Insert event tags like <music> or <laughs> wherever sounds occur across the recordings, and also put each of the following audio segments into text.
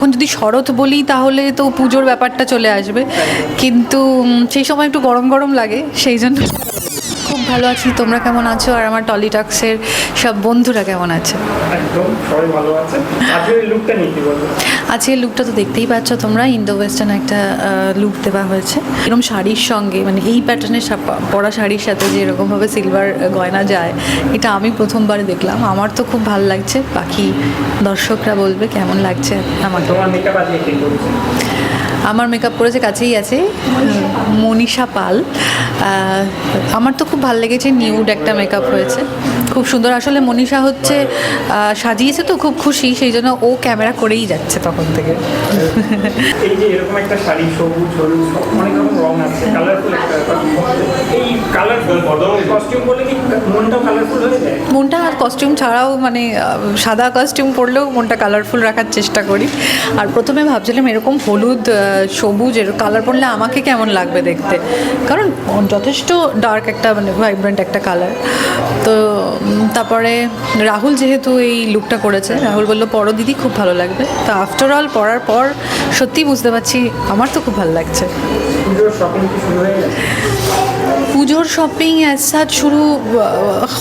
এখন যদি শরৎ বলি তাহলে তো পুজোর ব্যাপারটা চলে আসবে। কিন্তু সেই সময় একটু গরম গরম লাগে সেই জন্য ভালো আছি তোমরা কেমন আছো? আর আমার টলিটক্সের সব বন্ধুরা কেমন আছে? একদম সবাই ভালো আছে। আজকের লুকটা তো দেখতেই পাচ্ছ তোমরা ইন্দো ওয়েস্টার্ন একটা লুক দেওয়া হয়েছে। এরকম শাড়ির সঙ্গে মানে এই প্যাটার্নের পরা শাড়ির সাথে যে এরকমভাবে সিলভার গয়না যায় এটা আমি প্রথমবার দেখলাম। আমার তো খুব ভালো লাগছে। বাকি দর্শকরা বলবে কেমন লাগছে আমাকে। আজকে আমার মেকআপ করেছে কাছেই আছে মনীষা পাল। আমার তো খুব ভালো লেগেছে নিউড একটা মেকআপ হয়েছে। খুব সুন্দর। আসলে মনীষা হচ্ছে সাজিয়েছে তো খুব খুশি সেই জন্য ও ক্যামেরা করেই যাচ্ছে তখন থেকে। এই যে এরকম একটা শাড়ি সবুজ হলুদ অনেক রকম রং আছে কালারফুল একটা এই কালারফুল কস্টিউম বলে কি মনটাও কালারফুল হয়ে যায়? মনটা আর কস্টিউম ছাড়াও মানে সাদা কস্টিউম পরলেও মনটা কালারফুল রাখার চেষ্টা করি। আর প্রথমে ভাবছিলাম এরকম হলুদ সবুজ এর কালার পরলে আমাকে কেমন লাগবে দেখতে? কারণ যথেষ্ট ডার্ক একটা মানে ভাইব্রেন্ট একটা কালার তো তারপরে রাহুল যেহেতু এই লুকটা করেছে, রাহুল বলল পরো দিদি, খুব ভালো লাগবে। তো আফটার অল পরার পর সত্যিই বুঝতে পারছি, আমার তো খুব ভালো লাগছে। পুজোর শপিং অ্যাজ শুরু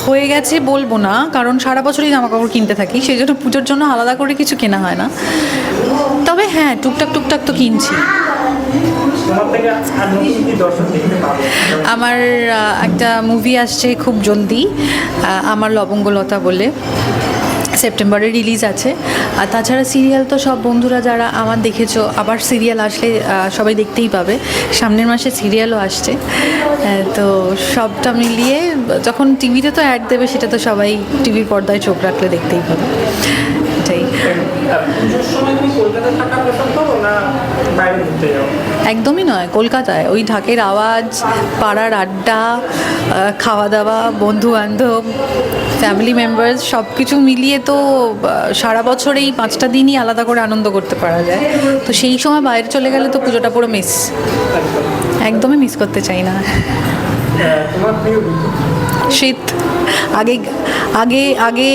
হয়ে গেছে বলব না, কারণ সারা বছরই জামা কাপড় কিনতে থাকি, সেই জন্য পুজোর জন্য আলাদা করে কিছু কেনা হয় না। তবে হ্যাঁ টুকটাক টুকটাক তো কিনছি। আমার একটা মুভি আসছে খুব জলদি আমার লবঙ্গলতা বলে। সেপ্টেম্বরে রিলিজ আছে। আর তাছাড়া সিরিয়াল তো সব বন্ধুরা যারা আমার দেখেছ, আবার সিরিয়াল আসলে সবাই দেখতেই পাবে। সামনের মাসে সিরিয়ালও আসছে। তো সবটা মিলিয়ে যখন টিভিতে তো অ্যাড দেবে, সেটা তো সবাই টিভির পর্দায় চোখ রাখলে দেখতেই পাবে। একদমই নয় কলকাতায়। ওই ঢাকের আওয়াজ পাড়ার আড্ডা খাওয়া দাওয়া বন্ধু বান্ধব ফ্যামিলি মেম্বার্স সব কিছু মিলিয়ে তো সারা বছর এই পাঁচটা দিনই আলাদা করে আনন্দ করতে পারা যায়। তো সেই সময় বাইরে চলে গেলে তো পুজোটা পুরো মিস একদমই মিস করতে চাই না। শীত। আগে আগে আগে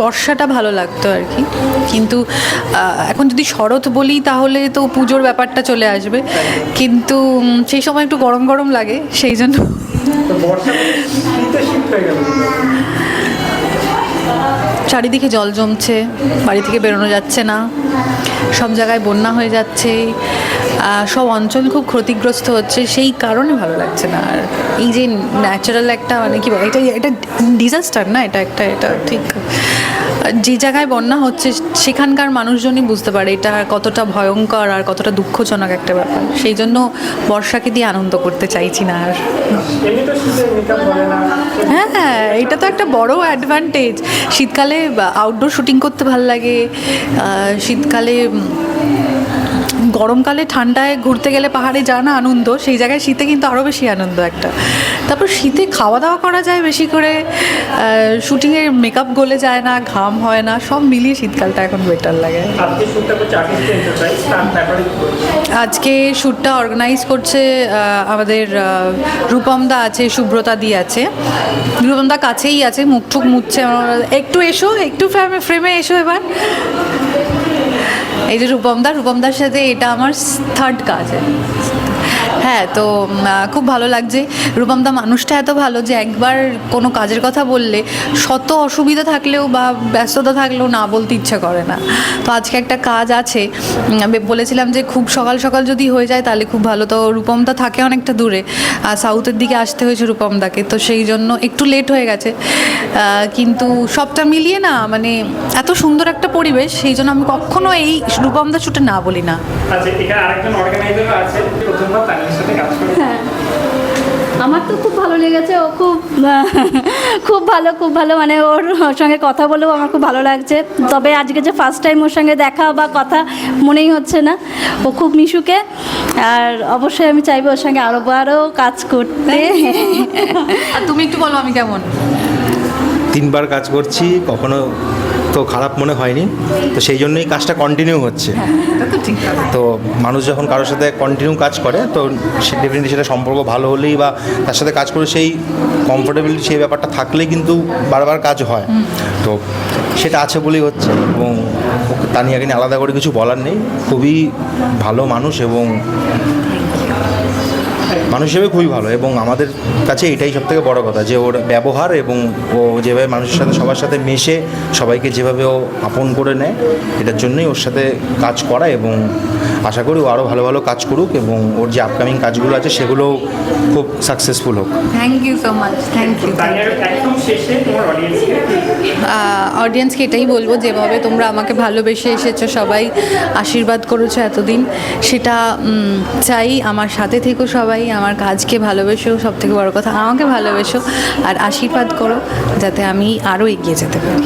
বর্ষাটা ভালো লাগতো আর কি। কিন্তু এখন যদি শরৎ বলি তাহলে তো পুজোর ব্যাপারটা চলে আসবে। কিন্তু সেই সময় একটু গরম গরম লাগে সেই জন্য। গেল? চারিদিকে জল জমছে বাড়ি থেকে বেরোনো যাচ্ছে না সব জায়গায় বন্যা হয়ে যাচ্ছে সব অঞ্চল খুব ক্ষতিগ্রস্ত হচ্ছে, সেই কারণে ভালো লাগছে না। আর এই যে ন্যাচারাল একটা মানে কি এটা এটা ডিজাস্টার না, এটা একটা, এটা ঠিক। যে জায়গায় বন্যা হচ্ছে, সেখানকার মানুষজনই বুঝতে পারে এটা কতটা ভয়ঙ্কর আর কতটা দুঃখজনক একটা ব্যাপার। সেই জন্য বর্ষাকে দিয়ে আনন্দ করতে চাইছি না আর। হ্যাঁ এটা তো একটা বড় অ্যাডভান্টেজ শীতকালে আউটডোর শুটিং করতে ভালো লাগে শীতকালে গরমকালে ঠান্ডায় ঘুরতে গেলে পাহাড়ে যা না আনন্দ সেই জায়গায় শীতে কিন্তু আরও বেশি আনন্দ একটা। তারপর শীতে খাওয়া দাওয়া করা যায় বেশি করে শুটিংয়ের মেকআপ গলে যায় না ঘাম হয় না সব মিলিয়ে শীতকালটা এখন বেটার লাগে। আজকে শ্যুটটা অর্গানাইজ করছে আমাদের রূপমদা আছে সুব্রতা দি আছে। রূপমদা কাছেই আছে মুখ টুক মুছছে। একটু এসো একটু ফ্রেমে ফ্রেমে এসো এবার। এই যে রূপমদা রূপমদার সাথে এটা আমার থার্ড কাজ। হ্যাঁ তো খুব ভালো লাগছে। রূপমদা মানুষটা এত ভালো যে একবার কোনো কাজের কথা বললে শত অসুবিধা থাকলেও বা ব্যস্ততা থাকলেও না বলতে ইচ্ছা করে না। তো আজকে একটা কাজ আছে। বলেছিলাম যে খুব সকাল সকাল যদি হয়ে যায় তাহলে খুব ভালো। তো রূপমদা থাকে অনেকটা দূরে। আর সাউথের দিকে আসতে হয়েছে রূপমদাকে তো সেই জন্য একটু লেট হয়ে গেছে। কিন্তু সবটা মিলিয়ে না মানে এত সুন্দর একটা পরিবেশ, সেই জন্য আমি কখনো এই রূপমদা ছুটে না বলি না। আচ্ছা এখানে আরেকজন আছে, প্রথমবার তাদের সাথে কাজ করে। হ্যাঁ। আমার তো খুব ভালো লেগেছে ও খুব <laughs> খুব ভালো খুব ভালো। মানে ওর সঙ্গে কথা বলেও আমার খুব ভালো লাগছে। তবে আজকে যে ফার্স্ট টাইম ওর সঙ্গে দেখা বা কথা মনেই হচ্ছে না। ও খুব মিশুকে আর অবশ্যই আমি চাইব ওর সঙ্গে আরও আরও কাজ করতে। আর তুমি একটু বলো আমি কেমন? তিনবার কাজ করছি কখনো তো খারাপ মনে হয়নি। তো সেই জন্যই কাজটা কন্টিনিউ হচ্ছে। তো ঠিক তো মানুষ যখন কারোর সাথে কন্টিনিউ কাজ করে তো সে ডেফিনেটলি সেটা সম্পর্ক ভালো হলেই বা তার সাথে কাজ করে সেই কমফোর্টেবিলিটি সেই ব্যাপারটা থাকলেই কিন্তু বারবার কাজ হয়। তো সেটা আছে বলেই হচ্ছে এবং তানিয়াকে নিয়ে আলাদা করে কিছু বলার নেই। খুবই ভালো মানুষ এবং মানুষ হিসেবে খুবই ভালো এবং আমাদের কাছে এটাই সব থেকে বড় কথা যে ওর ব্যবহার এবং ও যেভাবে মানুষের সাথে সবার সাথে মেশে সবাইকে যেভাবে ও আপন করে নেয় এটার জন্যই ওর সাথে কাজ করা এবং আশা করি ও আরও ভালো ভালো কাজ করুক এবং ওর যে আপকামিং কাজগুলো আছে সেগুলোও খুব সাকসেসফুল হোক। Thank you so much thank you অডিয়েন্সকে অডিয়েন্সকে এটাই বলব যেভাবে তোমরা আমাকে ভালোবেসে এসেছ সবাই আশীর্বাদ করেছ এতদিন সেটা চাই আমার সাথে থেকো সবাই আমার কাজকে ভালোবেসো সব থেকে বড় কথা আমাকে ভালোবেসো আর আশীর্বাদ করো যাতে আমি আরও এগিয়ে যেতে পারি।